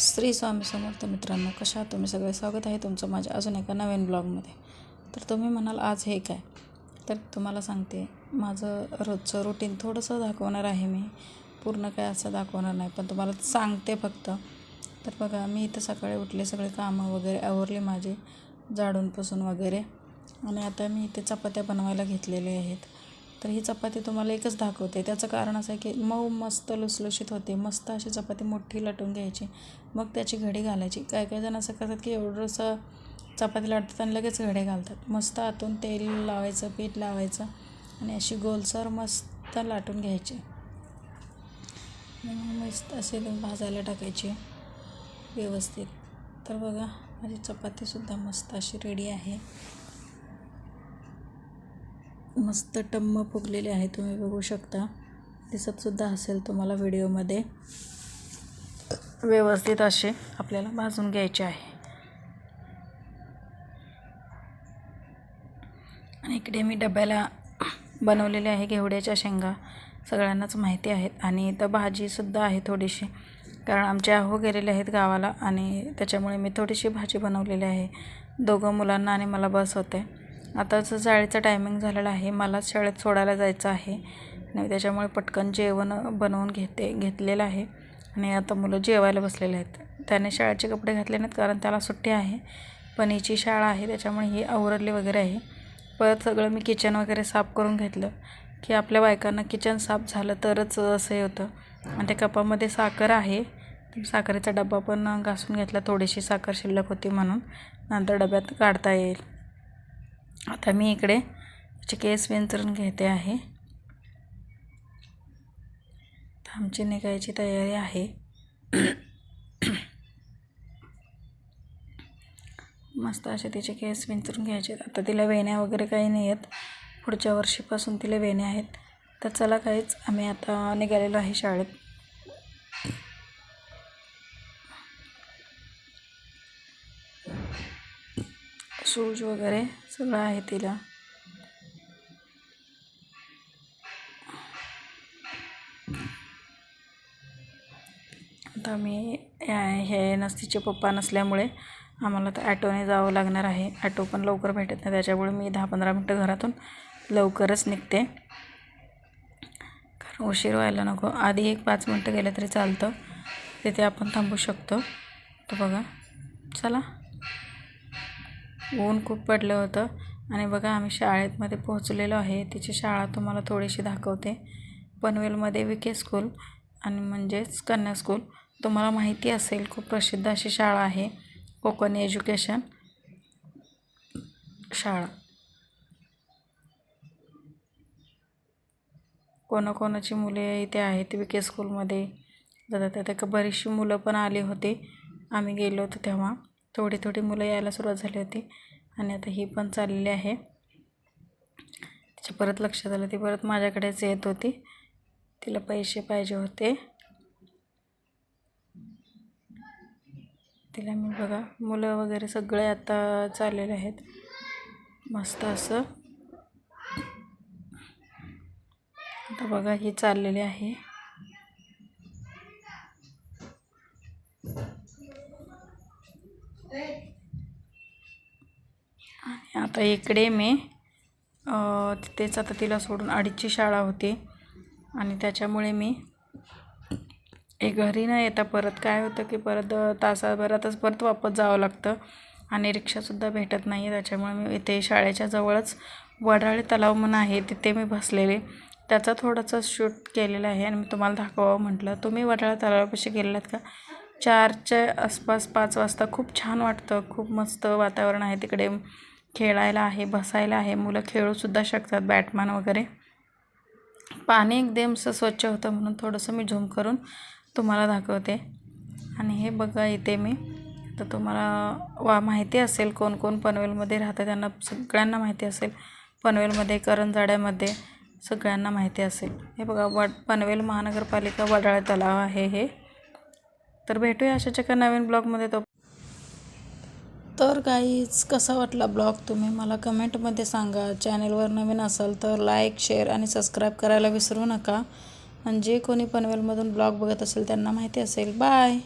श्री स्वामी समर्थ मित्रांनो कशा तुम्ही? सगळे स्वागत आहे तुमचं माझ्या अजून एका नवीन ब्लॉगमध्ये. तर तुम्ही म्हणाल आज हे काय? तर तुम्हाला सांगते माझं रोजचं रुटीन थोडंसं दाखवणार आहे मी. पूर्ण काय असं दाखवणार नाही पण तुम्हाला सांगते फक्त. तर बघा मी इथं सकाळी उठले सगळे कामं वगैरे आवरले माझे झाडून पुसून वगैरे. आणि आता मी इथे चपात्या बनवायला घेतलेले आहेत. तर ही चपाती तुम्हाला एकच दाखवते. त्याचं कारण असं आहे की मऊ मस्त लुसलुशीत होते. मस्त अशी चपाती मोठी लटून घ्यायची. मग त्याची घडी घालायची. काही काही जण असं करतात की एवढंसं चपाती लाटतात आणि लगेच घडे घालतात. मस्त आतून तेल लावायचं पीठ लावायचं आणि अशी गोलसर मस्त लाटून घ्यायची. मस्त असे भाजायला टाकायची व्यवस्थित. तर बघा माझी चपातीसुद्धा मस्त अशी रेडी आहे. मस्त टम्म फुगलेले आहे तुम्ही बघू शकता. दिसतसुद्धा असेल तुम्हाला व्हिडिओमध्ये. व्यवस्थित असे आपल्याला भाजून घ्यायचे आहे. आणि इकडे मी डब्याला बनवलेले आहे घेवड्याच्या शेंगा. सगळ्यांनाच माहिती आहेत. आणि इथं भाजीसुद्धा आहे थोडीशी. कारण आमचे आहो गेलेले आहेत गावाला आणि त्याच्यामुळे मी थोडीशी भाजी बनवलेली आहे. दोघं मुलांना आणि मला बस होते. आताचं शाळेचं टायमिंग झालेलं आहे. मलाच शाळेत सोडायला जायचं आहे. आणि त्याच्यामुळे पटकन जेवण बनवून घेते घेतलेलं आहे. आणि आता मुलं जेवायला बसलेले आहेत. त्याने शाळेचे कपडे घातले नाहीत कारण त्याला सुट्टी आहे. पण हिची शाळा आहे त्याच्यामुळे ही आवरली वगैरे आहे. परत सगळं मी किचन वगैरे साफ करून घेतलं की आपल्या बायकांना किचन साफ झालं तरच असं हे होतं. आणि त्या कपामध्ये साखर आहे. साखरेचा डबा पण घासून घेतला. थोडीशी साखर शिल्लक होती म्हणून. नंतर डब्यात काढता येईल. आता मी इकडे त्याचे केस विंचरून घेते आहे. आमची निघायची तयारी आहे. मस्त असे तिचे केस विंचरून घ्यायचे आता तिला वेण्या वगैरे काही नाही आहेत. पुढच्या वर्षीपासून तिला वेण्या आहेत. तर चला काहीच आम्ही आता निघालेलो आहे शाळेत. शूज वगैरे सगळं आहे तिला. आता मी हे नसतीचे पप्पा नसल्यामुळे आम्हाला तर ॲटोने जावं लागणार आहे. ॲटो पण लवकर भेटत नाही त्याच्यामुळे मी दहा पंधरा मिनटं घरातून लवकरच निघते. कारण उशीर व्हायला नको. आधी एक पाच मिनटं गेलं तरी चालतं. तिथे आपण थांबू शकतो. तर बघा. चला. ऊन खूप पडलं होतं. आणि बघा आम्ही शाळेमध्ये पोहोचलेलो आहे. तिची शाळा तुम्हाला थोडीशी दाखवते. पनवेलमध्ये विके स्कूल आणि म्हणजेच कन्या स्कूल तुम्हाला माहिती असेल खूप प्रसिद्ध अशी शाळा आहे. कोकणी एज्युकेशन शाळा. कोणाकोणाची मुले इथे आहेत विके स्कूलमध्ये जातात त्या बरीचशी मुलं पण आली होती. आम्ही गेलो होतो तेव्हा. थोडी थोडी मुलं यायला सुरुवात झाली होती आणि आता ही पण चाललेली आहे. तिच्या परत लक्षात आलं ती परत माझ्याकडेच येत होती. तिला पैसे पाहिजे होते. तिला मी बघा मुलं वगैरे सगळे आता चाललेले आहेत. मस्त असं. आता बघा ही चाललेली आहे. आणि आता इकडे मी तिथेच आता तिला सोडून अडीचची शाळा होती. आणि त्याच्यामुळे मी एक घरी न येता परत. काय होतं की परत तासाभरातच परत वापस जावं लागतं. आणि रिक्षासुद्धा भेटत नाही. त्याच्यामुळे मी इथे शाळेच्या जवळच वडाळे तलाव म्हणून आहे. तिथे मी बसलेले. त्याचा थोडासा शूट केलेला आहे आणि मी तुम्हाला दाखवावं म्हटलं. तुम्ही वडाळा तलावापाशी गेलेलात का? चारच्या आसपास पाच वाजता खूप छान वाटतं. खूप मस्त वातावरण आहे तिकडे. खेळायला आहे बसायला आहे. मुलं खेळूसुद्धा शकतात बॅटमॅन वगैरे. पाणी एकदम असं स्वच्छ होतं म्हणून थोडंसं मी झूम करून तुम्हाला दाखवते. आणि हे बघा इथे मी. तर तुम्हाला वा माहिती असेल कोण कोण पनवेलमध्ये राहतं. त्यांना सगळ्यांना माहिती असेल. पनवेलमध्ये करंजाड्यामध्ये सगळ्यांना माहिती असेल. हे बघा वड पनवेल महानगरपालिका वडाळा तलाव आहे हे. तर भेटूया अशाच एका नवीन ब्लॉगमध्ये तो तर काहीच कसा वाटला ब्लॉग तुम्ही? मला कमेंटमध्ये सांगा. चॅनेलवर नवीन असाल तर लाईक शेअर आणि सबस्क्राईब करायला विसरू नका. आणि जे कोणी पनवेलमधून ब्लॉग बघत असेल त्यांना माहिती असेल. बाय